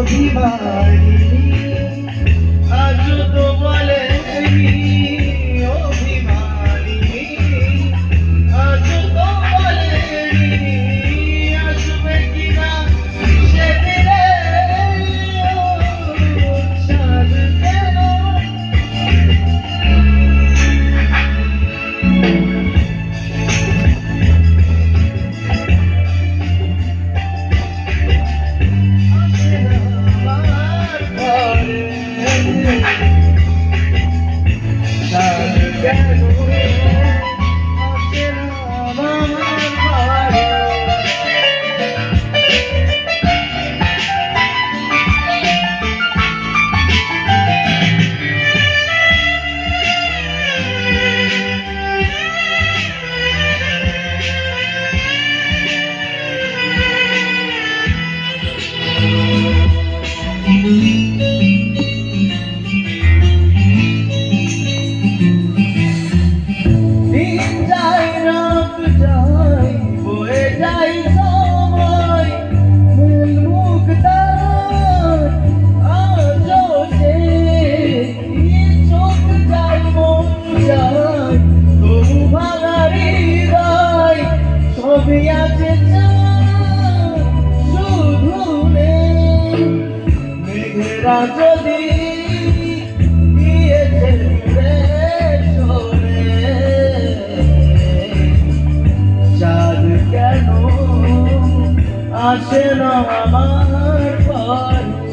অভিমানী ดีใจนักก็ได้ সেবা যদি দিয়েছে চাঁদ কেন আসে না আমার ঘরে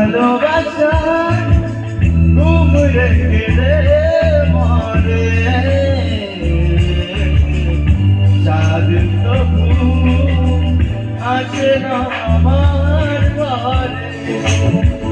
ভালোবাসা ঘুম রেখে মরে। চাঁদ তবু আছে না আমার ঘরে।